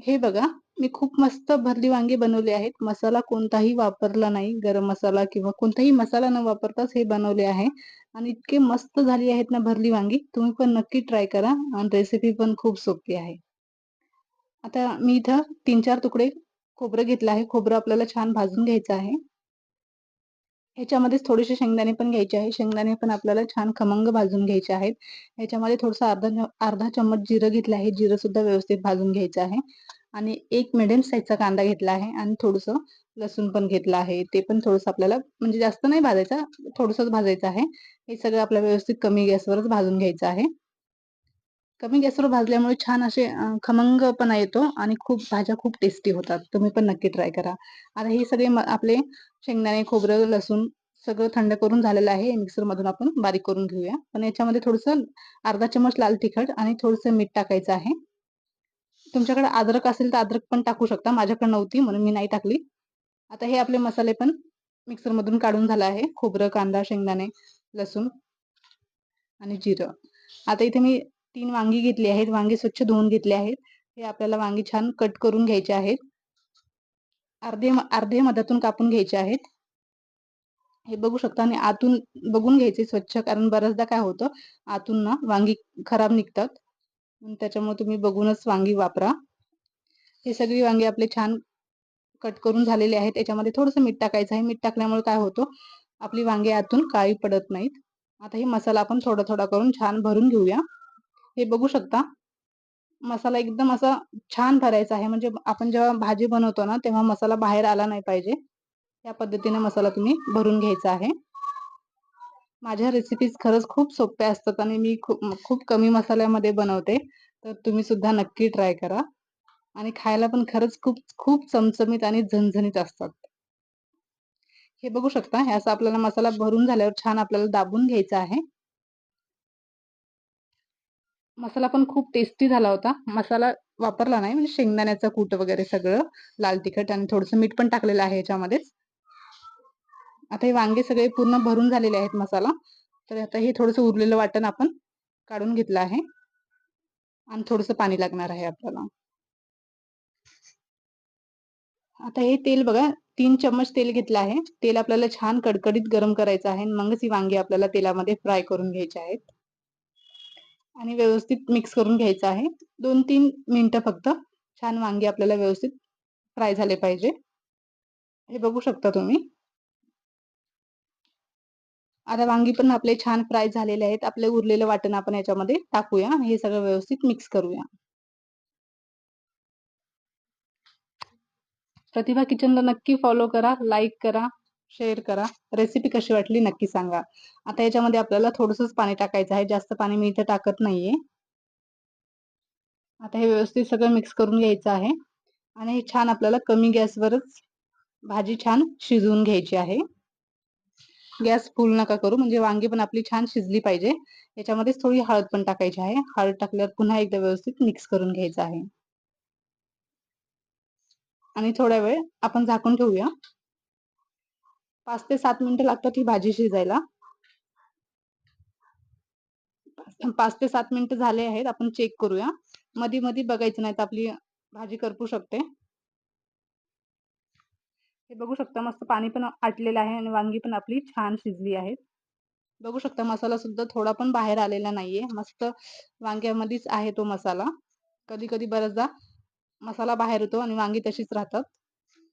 हे बघा, मी खूप मस्त भरली वांगी बनवले आहेत. मसाला कोणताही वापरला नाही. गरम मसाला किंवा कोणताही मसाला न वापरताच हे बनवले आहे आणि इतके मस्त झाली आहेत ना भरली वांगी. तुम्ही पण नक्की ट्राय करा आणि रेसिपी पण खूप सोपी आहे. आता मी इथं 3-4 तुकडे खोबरं घेतलं आहे. खोबरं आपल्याला छान भाजून घ्यायचं आहे. ह्याच्यामध्येच थोडेसे शेंगदाणे पण घ्यायचे आहे. शेंगदाणे पण आपल्याला छान खमंग भाजून घ्यायचे आहेत. ह्याच्यामध्ये थोडंसं अर्धा अर्धा चम्मच जिरं घेतलं आहे. जिरं सुद्धा व्यवस्थित भाजून घ्यायचं आहे आणि एक मिडियम साईजचा कांदा घेतला आहे आणि थोडंसं लसूण पण घेतलं आहे. ते पण थोडंसं आपल्याला म्हणजे जास्त नाही भाजायचं, थोडंसंच भाजायचं आहे. हे सगळं आपल्याला व्यवस्थित कमी गॅसवरच भाजून घ्यायचं आहे. कमी गॅसवर भाजल्यामुळे छान असे खमंगपणा येतो आणि खूप भाज्या खूप टेस्टी होतात. तुम्ही पण नक्की ट्राय करा. आता हे सगळे आपले शेंगदाणे, खोबरं, लसूण सगळं थंड करून झालेलं आहे. मिक्सरमधून आपण बारीक करून घेऊया. पण याच्यामध्ये थोडंसं अर्धा चमच लाल तिखट आणि थोडंसं मीठ टाकायचं आहे. तुमच्याकडे अद्रक असेल तर अद्रक पण टाकू शकता. माझ्याकडे नव्हती म्हणून मी नाही टाकली. आता हे आपले मसाले पण मिक्सरमधून काढून झाला आहे. खोबरं, कांदा, शेंगदाणे, लसूण आणि जिरं. आता इथे मी तीन वांगी घेतली आहेत. वांगी स्वच्छ धुवून घेतली आहेत. हे आपल्याला वांगी छान कट करून घ्यायचे आहेत. अर्धे अर्धे मधातून कापून घ्यायचे आहेत. हे बघू शकता आणि आतून बघून घ्यायचे स्वच्छ कारण बऱ्याचदा काय होतं आतून ना वांगी खराब निघतात. त्याच्यामुळे तुम्ही बघूनच वांगी वापरा. हे सगळी वांगी आपले छान कट करून झालेले आहेत. याच्यामध्ये थोडंसं मीठ टाकायचं आहे. मीठ टाकल्यामुळे काय होतं आपली वांगी आतून काळी पडत नाहीत. आता हे मसाला आपण थोडा थोडा करून छान भरून घेऊया. हे बघू शकता मसाला एकदम असा छान भरायचा आहे म्हणजे आपण जेव्हा भाजी बनवतो ना तेव्हा मसाला बाहेर आला नाही पाहिजे. या पद्धतीने मसाला तुम्ही भरून घ्यायचा आहे. माझ्या रेसिपीज खरंच खूप सोप्या असतात आणि मी खूप खूप कमी मसाल्यामध्ये बनवते. तर तुम्ही सुद्धा नक्की ट्राय करा आणि खायला पण खरंच खूप खूप चमचमीत आणि झणझणीत असतात. हे बघू शकता हे असं आपल्याला मसाला भरून झाल्यावर छान आपल्याला दाबून घ्यायचा आहे. मसाला पण खूप टेस्टी झाला होता. मसाला वापरला नाही म्हणजे शेंगदाण्याचा कूट वगैरे सगळं, लाल तिखट आणि थोडंसं मीठ पण टाकलेलं आहे याच्यामध्ये आता हे वांगे सगळे पूर्ण भरून झालेले आहेत मसाला. तर आता हे थोडंसं उरलेलं वाटण आपण काढून घेतलं आहे आणि थोडंसं पाणी लागणार आहे आपल्याला. आता हे तेल बघा तीन चम्मच तेल घेतलं आहे. तेल आपल्याला छान कडकडीत गरम करायचं आहे. मगच ही वांगी आपल्याला तेलामध्ये फ्राय करून घ्यायचे आहेत. आणि व्यवस्थित मिक्स करून घ्यायचं आहे. दोन तीन मिनटं फक्त छान वांगे आपल्याला व्यवस्थित फ्राय झाले पाहिजे. हे बघू शकता तुम्ही. आता वांगी पण आपले छान फ्राय झालेले आहेत. आपले उरलेलं वाटण आपण याच्यामध्ये टाकूया. हे सगळं व्यवस्थित मिक्स करूया. प्रतिभा किचनला नक्की फॉलो करा, लाईक करा, शेअर करा. रेसिपी कशी वाटली नक्की सांगा. आता याच्यामध्ये आपल्याला थोडंसंच पाणी टाकायचं आहे. जास्त पाणी मी इथे टाकत नाहीये. आता हे व्यवस्थित सगळं मिक्स करून घ्यायचं आहे आणि हे छान आपल्याला कमी गॅसवरच भाजी छान शिजवून घ्यायची आहे. गॅस फुल नका करू म्हणजे वांगी पण आपली छान शिजली पाहिजे. याच्यामध्येच थोडी हळद पण टाकायची आहे. हळद टाकल्यावर पुन्हा एकदा व्यवस्थित मिक्स करून घ्यायचं आहे. आणि थोडा वेळ आपण झाकून ठेवूया. पाच ते सात मिनिटं लागतात ही भाजी शिजायला. पाच ते सात मिनिटं झाले आहेत. आपण चेक करूया. मधी-मधी बघायचं नाही तर आपली भाजी करपू शकते. हे बघू शकता मस्त पाणी पण आटलेलं आहे आणि वांगी पण आपली छान शिजली आहेत. बघू शकता मसाला सुद्धा थोडा पण बाहेर आलेला नाहीये. मस्त वांग्यामध्येच आहे तो मसाला. कधी-कधी बऱ्याचदा मसाला बाहेर येतो आणि वांगी तशीच राहतात.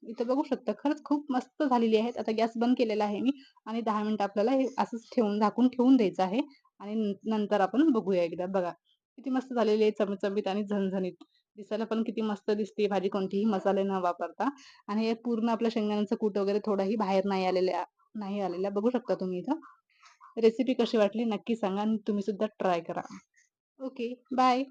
इथं बघू शकता खरंच खूप मस्त झालेली आहेत. आता गॅस बंद केलेला आहे मी आणि दहा मिनिटं आपल्याला हे असंच ठेवून झाकून ठेवून द्यायचं आहे आणि नंतर आपण बघूया एकदा बघा. किती मस्त झालेली आहे चमचमीत आणि झणझणीत. दिसायला पण किती मस्त दिसते भाजी कोणतीही मसाले न वापरता आणि हे पूर्ण आपल्या शेंगदाण्याचं कूट वगैरे थोडाही बाहेर नाही आलेल्या नाही आलेला बघू शकता तुम्ही इथं. रेसिपी कशी वाटली नक्की सांगा आणि तुम्ही सुद्धा ट्राय करा. Okay, bye.